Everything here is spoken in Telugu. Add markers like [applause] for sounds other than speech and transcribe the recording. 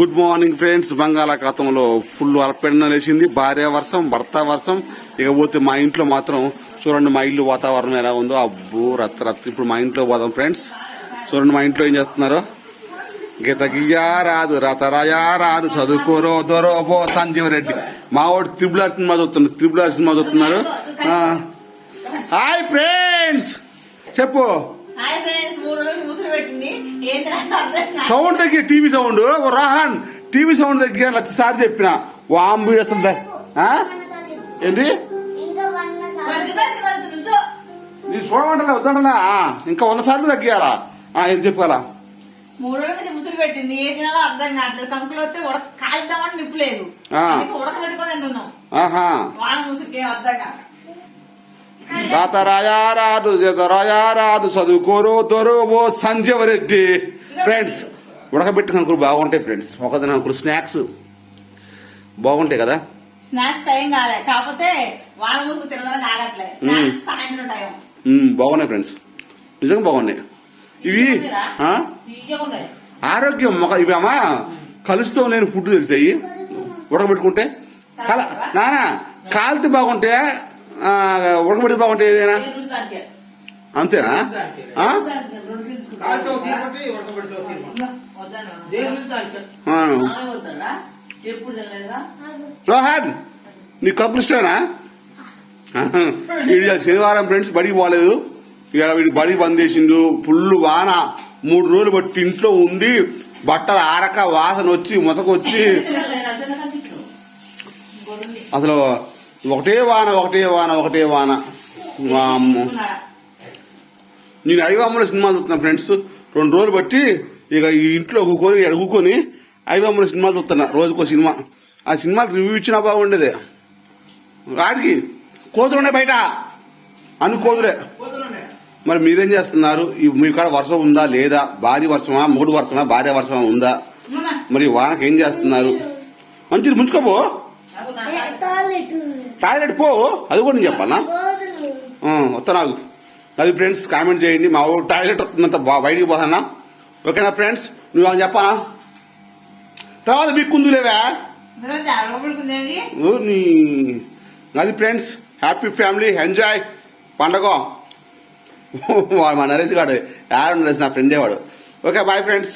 Good morning friends. బంగాళాఖాతంలో ఫుల్ అలపెండ లేచింది. భార్య వర్షం భర్త వర్షం. ఇకపోతే మా ఇంట్లో మాత్రం చూడండి మా ఇల్లు వాతావరణం ఎలా ఉందో. అబ్బో రత్త రత్త. ఇప్పుడు మా ఇంట్లో పోదాం ఫ్రెండ్స్. చూడండి మా ఇంట్లో ఏం చేస్తున్నారు. గీత గియ్యా రాదు రతరాయా రాదు. చదువుకోరో దొరో బో సంజీవ రెడ్డి. మా వాడు త్రిబుల్ సినిమా చూస్తున్నారు త్రిబుల్ సినిమా చూస్తున్నారు. Hi friends. చెప్పు. హాయ్ ఫ్రెండ్స్ మూడు రోజులు ముసురు పెట్టింది. కాదు. సౌండ్ తగ్గి టీవీ సౌండ్. రాహన్ టీవీ సౌండ్ తగ్గి లక్షసారి చెప్పిన. వాంబు వస్తుంది. ఏంటి కాదు. నీ చూడమంటలే వద్దంటలా. ఇంకా వంద సార్లు తగ్గియాలా? ఆ, ఏం చెప్పాలా? మూడు రోజుల ముసురు పెట్టింది. ఏ తినాలో అర్థం కావట్లేదు. కంకులు వస్తే ఉడక లేదు. తింటున్నాం. ఆహా. వాళ్ళ ముసురుకి అర్థం కాదు. తాత రాయా రాదు జత రాయా రాదు చదువుకోరు దొరు ఓ సంజీవ రెడ్డి ఫ్రెండ్స్ ఉడకబెట్టిన అంకులు బాగుంటాయి ఫ్రెండ్స్ ఒకదిన అంకులు స్నాక్స్ బాగుంటాయి కదా? స్నాక్స్ టైం కాలే. కాకపోతే వాళ్ళ ముందు తినడానికి ఆగట్లేదు స్నాక్స్ సాయంత్రం టైం బాగున్నాయి ఫ్రెండ్స్ నిజంగా బాగున్నాయి. ఇవి ఆరోగ్యం మొక ఇవి అమ్మా కలుస్తూ నేను ఫుడ్ తెలిసాయి. ఉడకబెట్టుకుంటే. కల నానా కాలితే బాగుంటే ఆ, ఉడకబెట్టి బాగుంటే ఏదైనా? అంతేనా? రోహన్ నీ కప్పులు ఇష్టమేనా? వీడి శనివారం ఫ్రెండ్స్ బడికి పోలేదు. ఇక వీడి బడి బంద్ చేసిండు. ఫుల్ వాన. మూడు రోజులు బట్టి ఇంట్లో ఉండి బట్టలు ఆరక వాసన వచ్చి మొసకొచ్చి అసలు ఒకటే వాన ఒకటే వాన ఒకటే వాన. వామ్మో. నేను ఐవమ్మల సినిమా చూస్తున్నా ఫ్రెండ్స్. రెండు రోజులు బట్టి ఇక ఈ ఇంట్లో కూకొని అడుగుకొని ఐవమ్మల సినిమా చూస్తున్నా రోజుకో సినిమా. ఆ సినిమా రివ్యూ ఇచ్చినా బాగుండేది. వాడికి కోతులు ఉన్నాయి బయట. అన్ని కోతులే. మరి మీరేం చేస్తున్నారు? మీ కాడ వర్షం ఉందా లేదా? భారీ వర్షమా మూడు వర్షమా భారీ వర్షమా ఉందా? మరి వానకి ఏం చేస్తున్నారు? మంచిది ముంచుకోపో. టాయిలెట్. పో అది కూడా నేను చెప్పాలా? ఆ, వస్తా నాకు అది ఫ్రెండ్స్ కామెంట్ చేయండి. మా ఊరు టాయిలెట్ వస్తుందంత బయటికి పోతానా? ఓకేనా ఫ్రెండ్స్? నువ్వు ఏమైనా చెప్పాలా? తర్వాత బిక్కుందులేవా నీ అది ఫ్రెండ్స్ హ్యాపీ ఫ్యామిలీ ఎంజాయ్. పండగ. [laughs] వాడు మా నరేష్ గాడు యారు నరేష్ నా ఫ్రెండే వాడు. Okay bye friends.